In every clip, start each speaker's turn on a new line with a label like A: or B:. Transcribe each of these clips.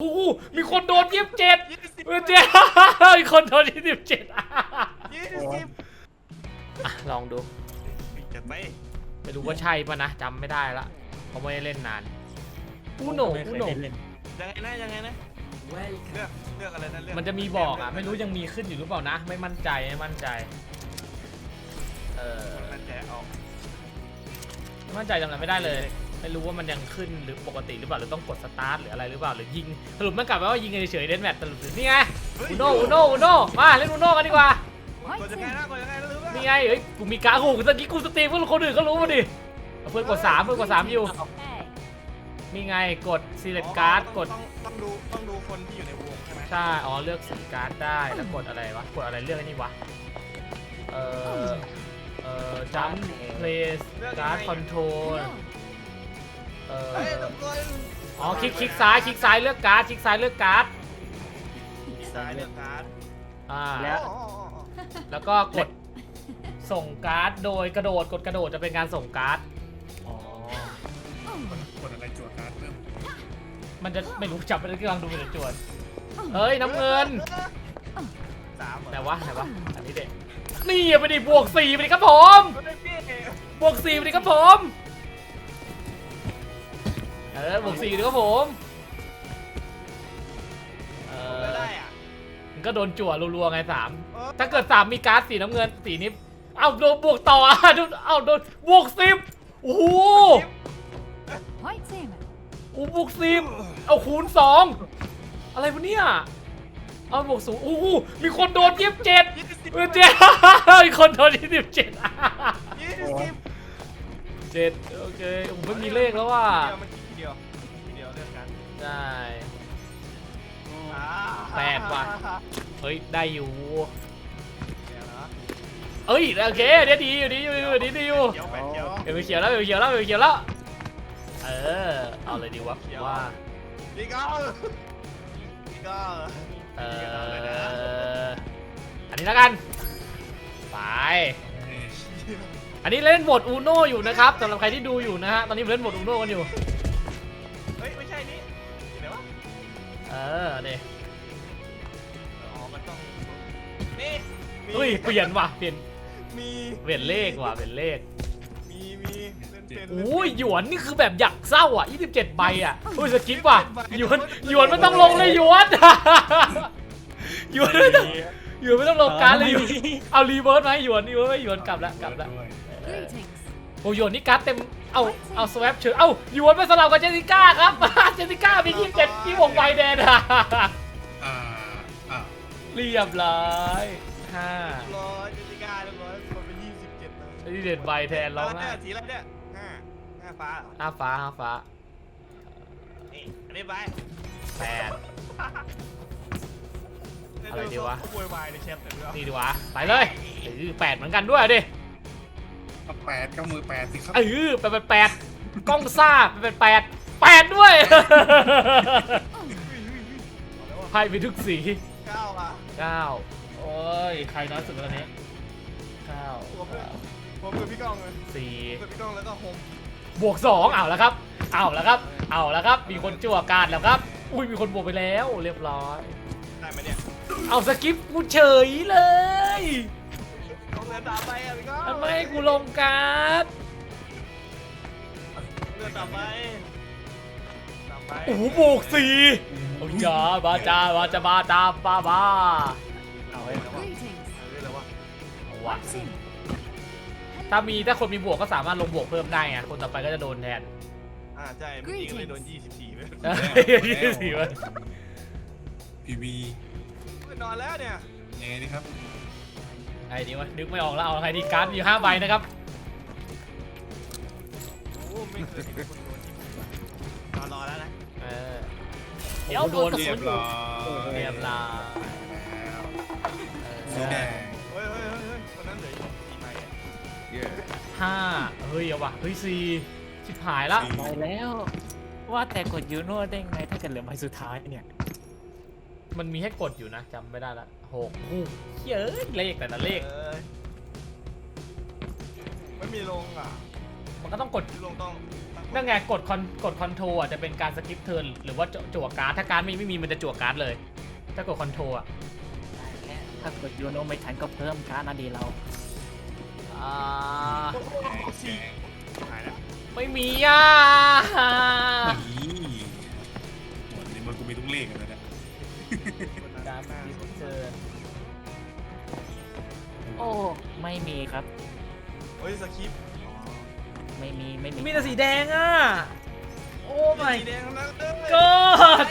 A: โอ้โหมีคนโดนยี่สิบเจ็ด
B: ยี่สิบ
A: เจ็ดมีคนโดนยี่สิบเจ็ด
B: ยี่สิบ
A: ลองดู
B: จะไป
A: ไม่รู้ว่าใช่ปะนะจำไม่ได้ละเพราะไม่ได้เล่นนานอูโหนอูโหน
B: ยังไงนะยังไงนะเลือกเลือกอะไรนะเลือก
A: มันจะมีบอกอะ ไม่รู้ยังมีขึ้นอยู่หรือเปล่านะ ไม่มั่นใจไม่มั่นใจเออ
B: มันจะเอา
A: ไม่มั่นใจจำอะไรไม่ได้เลย ไม่รู้ว่ามันยังขึ้นหรือปกติหรือเปล่าหรือต้องกดสตาร์ทหรืออะไรหรือเปล่าหรือยิงสรุปมันกลับมาว่ายิงเฉยๆเดนแมทสรุปนี่ไงอูโนอูโนอูโนมาเล่นอูโนกันดีกว่า
B: กดยังไงนะกดยังไงนะลืมแล้ว
A: นี่ไงเฮ้ยกูมีการ์ดกูตะกี้กูสตรีมเพื่อนคนอื่นก็รู้มาดิเอาเพื่อนกดสามเพื่อนกดสามอยู่นี่ไงกด select card กด
B: ต้องต้องดูต้องดูคนที่อยู่ในวงใช่ไหม
A: ใช่อ๋อเลือกสีการ์ดได้แล้วกดอะไรวะกดอะไรเลือกไอ้นี่วะเอ่อเอ่อ jump place card control เอ่
B: เฮ้ย
A: อ
B: ต้องกด
A: อ๋อคลิกคลิกซ้ายคลิกซ้ายเลือกการ์ดคลิกซ้ายเลือกการ์ด
B: ซ้ายเลือกการ์ด
A: อ่า
C: แล้ว
B: อ๋ออ๋ออ๋อ
A: แล้วก็กดส่งการ์ดโดยกระโดดกดกระโดดจะเป็นการส่งการ์ด
C: อ๋อ
D: กดอะไรจั่วการ์ดเพิ่ม
A: มันจะไม่รู้จับไปกำลังดูเป็นจวนเฮ้ยน้ำเงิน
B: สามเหรอ
A: แต่ว่าแต่ว่าอันนี้เด็กนี่ไปดิบวกสี่ไปดิครับผม
B: ก็ได้พี่
A: บวกสี่ไปดิครับผม เออบวกสี่ดิครับผมเอ
B: ไม่
A: อ
B: ได้อะ
A: มันก็โดนจั่วรัวๆไงสามถ้าเกิดสามมีการ์ดสีน้ำเงินสีนี้เอ้าโดนบวกต่ออะโดนเอ้าโดนบวกสิบโอ้โหโอ้บวกสิบเอาคูณสองอะไรวะเนี่ยเอาบวกศูนย์โอ้โหมีคนโดนยี่สิบเจ็ด
B: ยี่สิบ
A: เจ็ดมีคนโดนยี่สิบเจ็ดเจ็ดโอเคผมไม่มีเลขแล้วว่า แปดว่ะ เฮ้ย ได้อยู่
B: เดี๋ยวนะ
A: เอ้ยโอเคเดี๋ยวดีอยู่ดีอยู่ดีอยู่ดีดีอยู่
B: เขียวแปดเขียว
A: เดี๋ยวไปเขียวแล้วเดี๋ยวไปเขียวแล้วเดี๋ยวไปเขียวแล้ว เออ เอาเลยดีวะ
B: เขียว
A: ว่า
B: นี่ก็นี่ก็
A: เอออันนี้แล้วกัน ไป อันนี้เล่นโหมดอูโนอยู่นะครับสำหรับใครที่ดูอยู่นะฮะ ตอนนี้ผมเล่นโหมดอูโนกันอยู่
B: เฮ้ย ไม่ใช่นี่เดี๋ยววะ
A: เออเด
B: อ๋อ มี
A: เฮ้ยเปลี่ยนว่ะเปลี่ยน
B: มี
A: เปลี่ยนเลขว่ะเปลี่ยนเลข
B: มีมีเล่นเป็น
A: โอ้ยหยวนนี่คือแบบอยากเศร้าอะ27ใบอะโอ้ยสกิปว่ะหยวนหยวนไม่ต้องลงเลยหยวนหยวนไม่ต้องหยวนไม่ต้องลงการดเลยหยวนเอารีเวิร์สไหมหยวนรีเวิร์สไหมหยวนกลับแล้วกลับแล้ว
D: ด้วย
E: Greetings.
A: โอ้ยหยวนนี่การ์ดเต็ม เอาเอาสวปเฉยเอ้าหยวนมาสลับกับเจสสิก้าครับ เจสสิก้ามี27ที่วงใบแดงอะ
D: อ่าอ่า
A: เรียบร้อย ห้า
B: ร้อยเจสสิก้าเรียบร้อยมันเป็นยี่สิบเจ็ดนะ
A: ที่เด่นใบแทนร้อง
B: เนี่
A: ไห้
B: ยสีอะไรเนี่ยห้าห้าฟ้าเหรอ
A: ห้าฟ้าห้าฟ้า
B: นี่อันนี้ไป
A: แปด อะไรดีวะ
B: ขโวยวายในแชทแต่เรื่อง
A: นี่ดีวะไปเลยเออแปดเหมือนกันด้วยดิ
D: เอาแปดก็มือแปดสิครับ
A: เออแปดแปดแปดกล้องซ่าแปดแปดแปดแปดด้วยไพ่ไปทุกสี
B: เก้าอะ
A: เก้าโอ้ ย ใครน้อยสุดตอนนี้เก้า
B: ผมเป็นผมเป็นพี่ก้องเลย
A: สี่
B: เป็นพี่ก้องแล้วก็โฮม
A: บวกสองเอาแล้วครับ เอาแล้วครับ เอาแล้วครับ มีคนจั่วการดแล้วครับ อุ้ย มีคนบวกไปแล้ว เรียบร้อย
B: ได้ไหมเนี่ย
A: เอาสกิปกูเฉยเลย
B: ต้องเลือดตามไปอะพี่ก้อง
A: ทำไมให้กูลงการ์ด
B: เลือดตามไปตามไป
A: โอ้โหบวกสี่โอ้ยจ้าบาจ้าบาจ้าบาจ้าบาบา
B: วะ
E: White team.
A: ถ้ามีถ้าคนมีบวกก็สามารถลงบวกเพิ่มได้ไงคนต่อไปก็จะโดนแทน
B: อ่าใช่เมื่อกี้ก็เลยโดน24ไป
A: ยี่สิบสี่วัน
D: พีบี
B: นอนแล้วเนี่ย
D: ยังไงดีครับ
A: ไอ้นี่วะนึกไม่ออกแล้วเอาใครดีการ์ดมีห้าใบนะครับ
B: โอ้ไม่เคยเห็นคนโดน24นอนรอแล้วนะ
A: เออ
E: เดี๋ยว
A: โอ้โหโดน
D: เรียบร้อย
A: เรียบร้อย
D: แล้ว
A: เอ
D: สี
A: อ
D: แดง
A: ห้าเฮ้ยเอาวะเฮ้ยสี่ชิบหายละ
C: ไปแล้ว ว่าแต่กดยูโน่ได้ไงถ้าเกิดเหลือใบสุดท้ายเนี่ย
A: มันมีให้กดอยู่นะจำไม่ได้ละหกอู้เฮ้ยเลขแต่ละเลข
B: เอ้ยไม่มีลงอะ
A: บมันก็ต้องกด
B: พี่ลงต้อง
A: นั่นไงกดคอนกดคอนโทรอะจะเป็นการสกิปเทิร์นหรือว่าจั่วจั่วการ์ดถ้าการ์ดไม่ไม่มีมันจะจั่วการ์ดเลย ถ้ากดคอนโทรอะ
C: ถ้ากดยูโนไม่ทันก็เพิ่มการนาดีเรา
A: อ่า
B: สี่หายแล้ว
A: ไม่มีอะ
D: นี่หมดในมันกูมีทุกเลขกันแล้วเนี่ย
A: การ์ดสกิปเทิร์น
C: โอ้ไม่มีครับ
B: เฮ้ยสคริปต์
C: ไม่มีไม่มี
A: มีแต่สีแดงอะ โอ้
B: ไม่
A: my
B: สีแดงทั้งนั้นเลย
A: god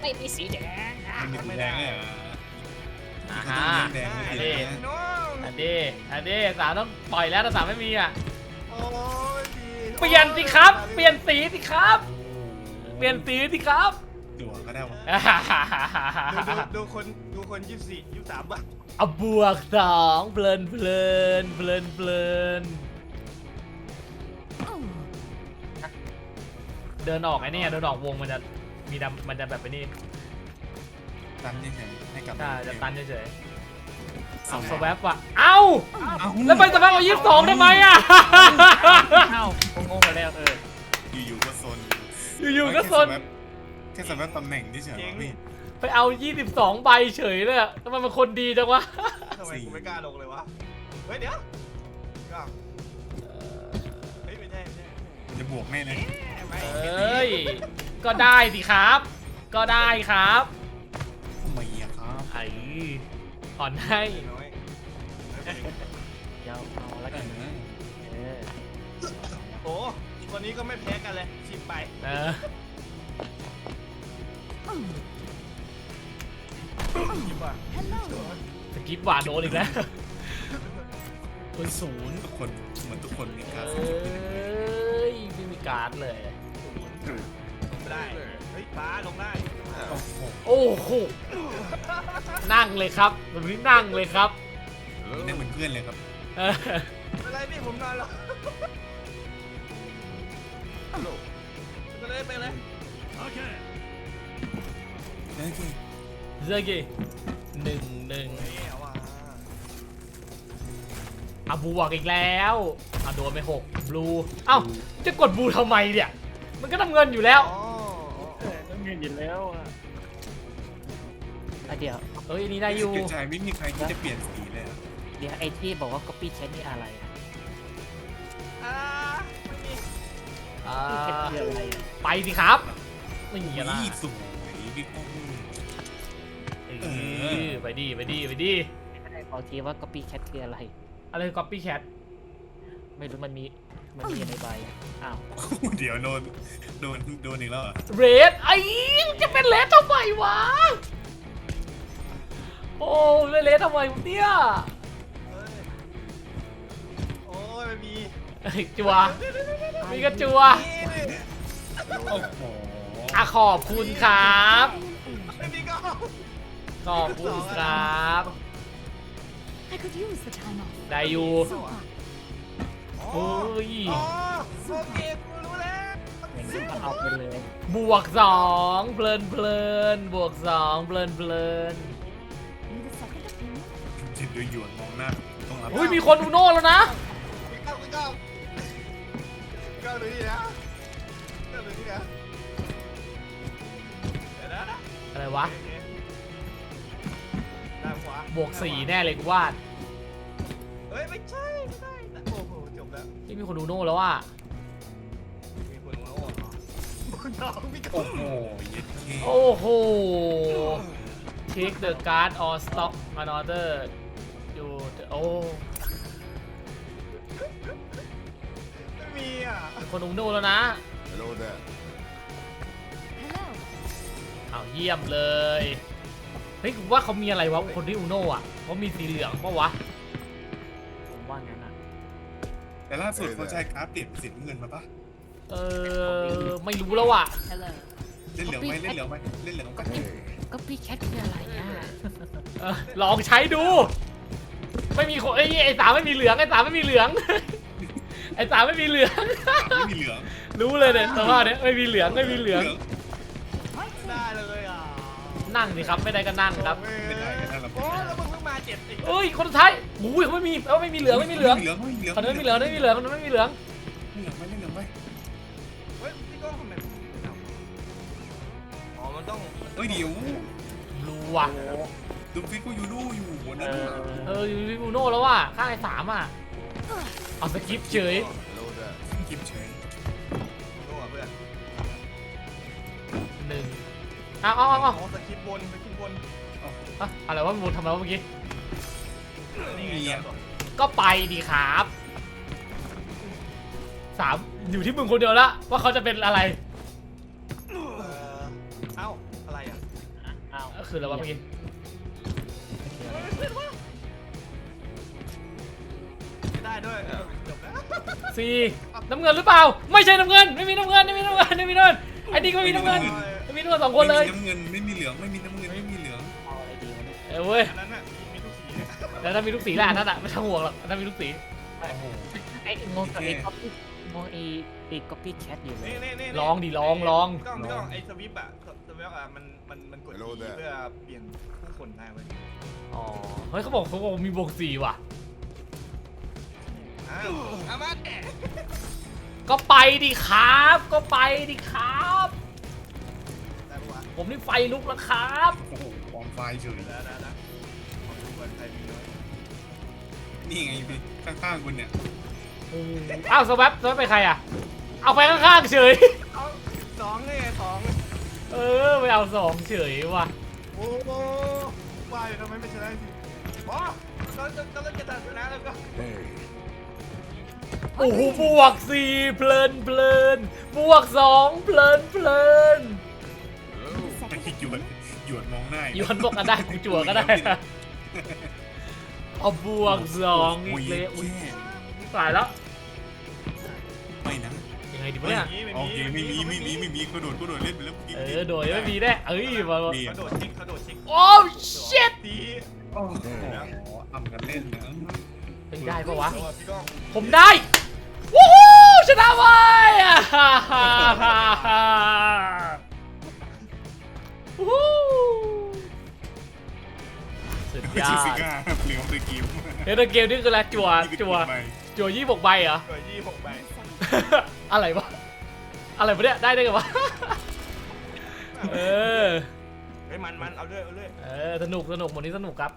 C: ไม่มีสีแดง
D: มันมีแดงเนี่ย
A: อ่า
D: เขา
A: ฮะ
D: ต้องเลี้ยงแดง
A: อัน
D: เล
A: นี้
D: ยนะ
B: น้อง
A: อันนี้อันนี้สามต้องปล่อยแล้วถ้าสามไม่มีอะ
B: โอ้ยดี
A: เปลี่ยนสิครับ เปลี่ยนสีสิครับ เปลี่ยนสีสิครับ
D: ตัวก็ได้วะ
B: ดูดูดูคนดูคนยี่สิบสี่ยี่สิบสามบ้าง
A: เอาบวกสองเพลินเพลินเพลินเพลิน
E: Oh.
A: เดินออกไอ้นี่เดินออกวงมันจะมีดำมันจะแบบไอ้นี่
D: ตันเฉยๆให้กลับ
A: ใช่จะตันเฉยๆ
D: เอา
A: เอาสวปว่ะเอ้า
D: เอ้า
A: แล้วไปสวปเอายี่สิบสองทำไมอะ
C: เข้างงๆไปแล้วเออ
D: อยู่ๆก็โซน
A: อยู่ๆก็ซน
D: แค่สำหรับตำแหน่งที่เฉยๆพี่
A: ไปเอา 22 ใบเฉยเลยอะทำไมมันคนดีจังวะ
B: ทำไมกูไม่กล้าลงเลยวะ เฮ้ยเดี๋ยวกล้าเฮ้ยไม่ใช่ไม่ใช่
D: มันจะบวกแน่เลย
B: ไม่
A: เอ้ย ก็ได้สิครับ ก็ได้ครับ
D: ทำไมอะครับ
A: ไอ้อ่อนให้
B: น้อ ย
C: เดี๋ยวเอาแล้ว
D: เอ
C: กัน
D: อ
C: เออ
B: โอ้คนนี้ก็ไม่แพ้กันเลยชิมไป
A: เออ
B: ชิมป่ะ
E: Hello.
A: สกิปหวานโดนอีกแล้วคนศูนย์
D: ทุกคนเหมือนทุกคนมีการ
A: เอ
D: สนุกเป็น้
A: ยไม่มีการ์ดเลย
B: ไม่ได้เฮ้ยป้าลงได้
D: โอ้โห
A: โอ้โหนั่งเลยครับแบบนี้นั่งเลยครับ
D: นี่เหมือนเพื่อนเลยครับ
A: เออ
B: ไม่เป็นไรพี่ผมนอนแล้วไปเลยไปเลย
D: เฮ้ยพี่
A: เซอร์กีหนึ่งหนึ่ง
B: นี่เอาว่ะ
A: อะบวกอีกแล้วอะโดนไปหกบลูเอ้าจะกดบลูทำไมเนี่ย มันก็ทำเงินอยู่แล้ว
B: อ๋อ
C: ต้องเงินอยู่แล้วอะอะเดี๋ยว
A: เอ้ยอันนี่ได้อยู่
D: เกใจไม่มีใครที่จะเปลี่ยนสี เลยอะ
C: เดี๋ยวไอ้ที่บอกว่า copy chat นี่อะไรอะ
B: อ่าไม่มี
A: อ่า
C: copy chat คืออะไรอะ
A: ไปสิครับไม่มีอะไร
D: อุ้ยสวยพี่ก้อง
A: เออไปดีไปดีไปดี
C: ไม่ได้บอกทีว่า copy chat คืออะไร
A: อะไรคือ copy cat
C: ไม่รู้มันมีมันมีในใบอะอ้าว
D: เดี๋ยวโดนโดนโดนอีกแล้วเหรอ
A: เรดไอ้มันจะเป็นเรดทำไมวะ โอ้เป็นเรดทำไมวะเนี่ย
B: เอ้ยโอ้ย ไม่มี
A: เอ้ยจัว มีกระจัว
B: นี่นี่
D: โอ้โห
A: อะขอบคุณครับ
B: ไม่มีก็
A: ขอบคุณครับ
E: I could use the time off.
A: ได้อยู่
E: So far.
A: โอ้ย
B: อ๋อโอเคกูรู้แล้ว
C: อย่างนี้ก็เอาไปเลย
A: บวกสองเพลินเพลินบวกสองเพลินเพลิน
E: Need a second opinion?
D: จิตโดยหยวนมองหน้าต้องรับ
A: อุ้ยมีคนอูโน่แล้วนะ
B: พี่ ก้าวพี่ก้าวพี่ก้าวดูนี่นะก้าวดูนี่นะเดี๋ยวนะ
A: อะไรวะ
B: โอเคด้านขวา
A: บวกสี่แน่เลยกูวาด
B: เฮ้ยไม่ใช่ไม่ได้นะโอ้โหจบแล้ว
A: ที่มีคนอูโน่แล้วอะ
B: มีคนมาโอ้โหคุณน้องพี่ก้าว
D: โอ้โหเย็ดเค
A: โอ้โห take the card or stop another you the- โอ้
B: ม่มีอะ
A: มีคนอูโน่แล้วนะ
E: Hello.
A: เอาวเยี่ยมเลย เฮ้ยกูว่าเขามีอะไรวะคนที่อูโน่อะเขามีสีเหลืองปะวะ
C: ผมว่างั้นอะ
D: แต่ล่าสุดเขาใช้การ์ดเปลี่ยนเป็นสีน้ำเงินมาปะ
A: เออไม่รู้แล้วอะ
E: Hello.
D: เล่นเหลืองไหมเล่นเหลืองไหมเล่นเหลืองไหม
C: copy chat คืออะไรอะ
A: เออลองใช้ดู ไม่มีคนไอ้ยไอ้สามไม่มีเหลืองไอ้สามไม่มีเหลือง ไอ้สามไม่มีเหลือง
D: ไม่มีเหลือง
A: รู้เลยเนี่ยสภาพเนี้ยไม่มีเหลืองไม่มีเหลือง
E: Right
B: ได้เลยอะ
A: นั่งสิครับไม่ได้ก็นั่งครับ
B: โอ้ยโอ้แล้วมึงเพิ่งมามาเจ็ดไอ้
A: เอ้ยคนสุดท้ายอุ้ยเขาไม่มีเอ้าไม่มีเหลืองไม่มีเหลือง
D: ไม่มีเหลืองไม่มีเหลือง
A: คนนั้นไม่มีเหลืองไม่มีเหลืองคนนั้นไม่มีเหลือง
D: ไม่เหลืองไม่เหลืองไม่
B: เฮ้ยพี่ก้องทำไมอ๋อมันต้อง
D: เฮ้ยเดี๋ยว
A: รู้ว่ะ
D: ดูฟิกก็อยู่ดูอยู่บนนั้นน่ะ
A: เอออยู่ที่บูโน่แล้วว่ะข้างไอ้สามอะ เอาสกิปเฉย
B: รู้ด้วย
D: กิบเฉย
B: รู้อะเพื่อน
A: หนึ่งเอาเอาเอาเอา
B: อ๋อสคริปต์บนสคริปต์บน
A: อะอะไรวะมูลทำอะไรวะเมื่อกี้
B: นี่ไงครับ
A: ก็ไปดีครับสามอยู่ที่มึงคนเดียวละว่าเขาจะเป็นอะไร
B: เออเอ้าอะไรอะ
C: อ้าว
A: ก็คืออะไรวะเมื่อกี้
B: ไม่ได้ด้วยเออจบแล้ว
A: สี่น้ำเงินหรือเปล่า ไม่ใช่น้ำเงิน ไม่มีน้ำเงิน ไม่มีน้ำเงิน ไม่มีน้ำเงินไอ้นี่ก็ไม่มีน้ำเงินไม่มีน้ำเงินสองคนเลย
D: ไม่มีน้ำเงินไม่มีเหลืองไม่มีน้ำเงินไม่มีเหลือง
C: เอาอะไรดีวะเนี่ย
A: เออเว้ย
B: อันนั้นน่ะมีทุกสีเนี่ย
A: แล้วถ้ามีลูกสีแหละอันนั่นอะไม่ต้องห่วงหรอกอันนั่นมีลูกสี
D: โอ้โห
C: ไอ้งงกับไอ้ก๊อปปี้งงไอ้ไอ้ก๊อปปี้แคทอยู่เลย
B: นี่นี่นี่
A: ลองดิลองลอง
B: พี่ก้องพี่ก้องไอ้สวิปอะสวิปอะมันมันมันกด
F: Hello
B: ที
F: there
B: เพื่อเปลี่ยนผู้คนได้เว้ย
A: อ๋อเฮ้ยเขาบอกเขาบอกมีบวกสี่ว่ะ
B: อ้าวอามาแอะ
A: ก็ไปดิครับ ก็ไปดิครับ
B: ได้ปะวะ
A: ผมนี่ไฟลุกแล้วครับ
D: โอ้โหความไฟเฉย
B: ได้ได้ได้ขอดูก่อนใครมีน้อย
D: นี่ไงพี่ข้างๆคุณเนี่ย
A: อ้าวสวับสวับไปใครอะ เอาไปข้างๆเฉย
B: เอาสองนี่ไงสอง
A: เออไปเอาสองเฉยว่ะ
B: โอ้โหว่าอยู่ทำไมไม่ชนะสิอ๋อเราจะเราจะตัดชนะแล้วก็
F: Hey.
A: โอ้โหบวกสี่เพลินเพลินบวกสองเพลินเพลิน
E: The
D: ไอ้
E: second
D: หยวนหยวนมองหน้า
A: โยนบอกกันได้กูจั่วก็ได้เอาบวกสองอี
D: โอ้ย
A: กเลยอุ้ย
D: แย่
A: ตายแล้ว
D: ไม่นะ
A: ยังไงดีวะเนี่ย
D: โอเคไม่มีไม่มีไม่มีกระโดดกระโดดเล่นไปแล้วกิน
A: เออโดยไม่มีแน่เอ้ยมา
D: ดี
B: กระโดดชิกกระโดดชิก
A: โอ้ชิต
B: ตี
D: โอ้โหทำกันเล่นนะ
A: เป็นได้ปะวะ
B: ตัวพี่ก้อง
A: ผมได้วู้ฮู้ชนะไว้อะฮ่าฮ่าฮ่าฮ่าวู้ฮู้สุด
D: ไม่
A: ยอ
D: ใช่ฟิ
A: ด
D: ก้าเปลี่ยนเป็นเกม
A: เฮ้ยแต่เกมนี้คืออะไรจั่วจั่วจั่วยี่หกใบเหรอ
B: เกิดยี่หกใบ
A: อะไรวะ อะไรวะเนี่ยได้ได้ไงวะ เออ
B: เฮ้ยมันมันเอาเรื่อยเอาเรื่อย
A: เออสนุกสนุกหมดนี้สนุกครับ